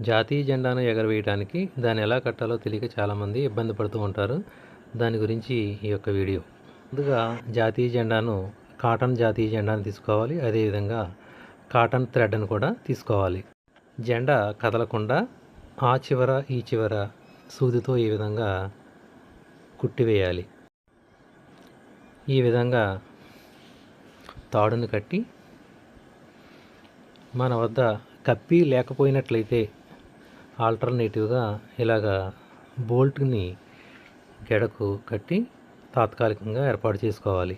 జాతీయ జెండాను ఎగరవేయడానికి దాన్ని ఎలా కట్టాలో తెలియక చాలామంది ఇబ్బంది పడుతూ ఉంటారు. దాని గురించి ఈ యొక్క వీడియో. ముందుగా జాతీయ జెండాను కాటన్ జాతీయ జెండాను తీసుకోవాలి. అదేవిధంగా కాటన్ థ్రెడ్ను కూడా తీసుకోవాలి. జెండా కదలకుండా ఆ చివర ఈ చివర సూదితో ఈ విధంగా కుట్టివేయాలి. ఈ విధంగా తాడును కట్టి మన వద్ద కప్పి లేకపోయినట్లయితే ఆల్టర్నేటివ్గా ఇలాగా బోల్ట్ని గెడకు కట్టి తాత్కాలికంగా ఏర్పాటు చేసుకోవాలి.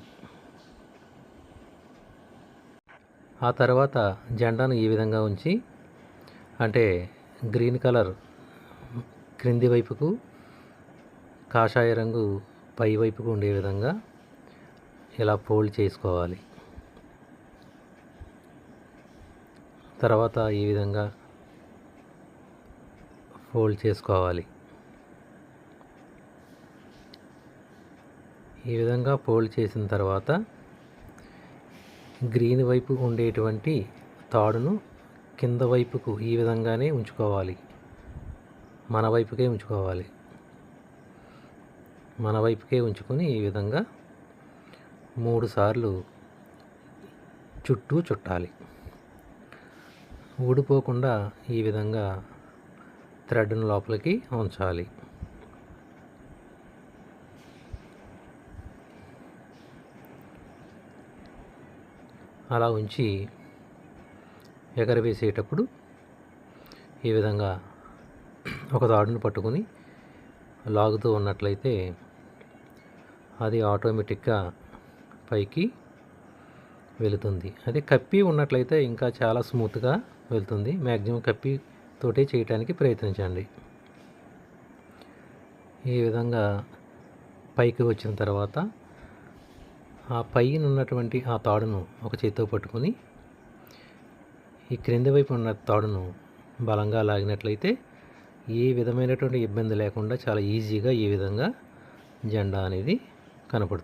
ఆ తర్వాత జెండాను ఈ విధంగా ఉంచి అంటే గ్రీన్ కలర్ క్రింది వైపుకు కాషాయ రంగు పై వైపుకు ఉండే విధంగా ఇలా ఫోల్డ్ చేసుకోవాలి. తర్వాత ఈ విధంగా ఫోల్డ్ చేసుకోవాలి. ఈ విధంగా ఫోల్డ్ చేసిన తర్వాత గ్రీన్ వైపు ఉండేటువంటి తాడును కింద వైపుకు ఈ విధంగానే ఉంచుకోవాలి. మన వైపుకే ఉంచుకోవాలి. మన వైపుకే ఉంచుకొని ఈ విధంగా మూడు సార్లు చుట్టూ చుట్టాలి. ఊడిపోకుండా ఈ విధంగా థ్రెడ్ను లోపలికి ఉంచాలి. అలా ఉంచి ఎగరవేసేటప్పుడు ఈ విధంగా ఒక తాడును పట్టుకుని లాగుతూ ఉన్నట్లయితే అది ఆటోమేటిక్గా పైకి వెళుతుంది. అదే కప్పి ఉన్నట్లయితే ఇంకా చాలా స్మూత్గా వెళ్తుంది. మ్యాక్సిమం కప్పి తోటే చేయటానికి ప్రయత్నించండి. ఈ విధంగా పైకి వచ్చిన తర్వాత ఆ పైన ఉన్నటువంటి ఆ తాడును ఒక చేతితో పట్టుకొని ఈ క్రింది వైపు ఉన్న తాడును బలంగా లాగినట్లయితే ఏ విధమైనటువంటి ఇబ్బంది లేకుండా చాలా ఈజీగా ఈ విధంగా జెండా అనేది కనపడుతుంది.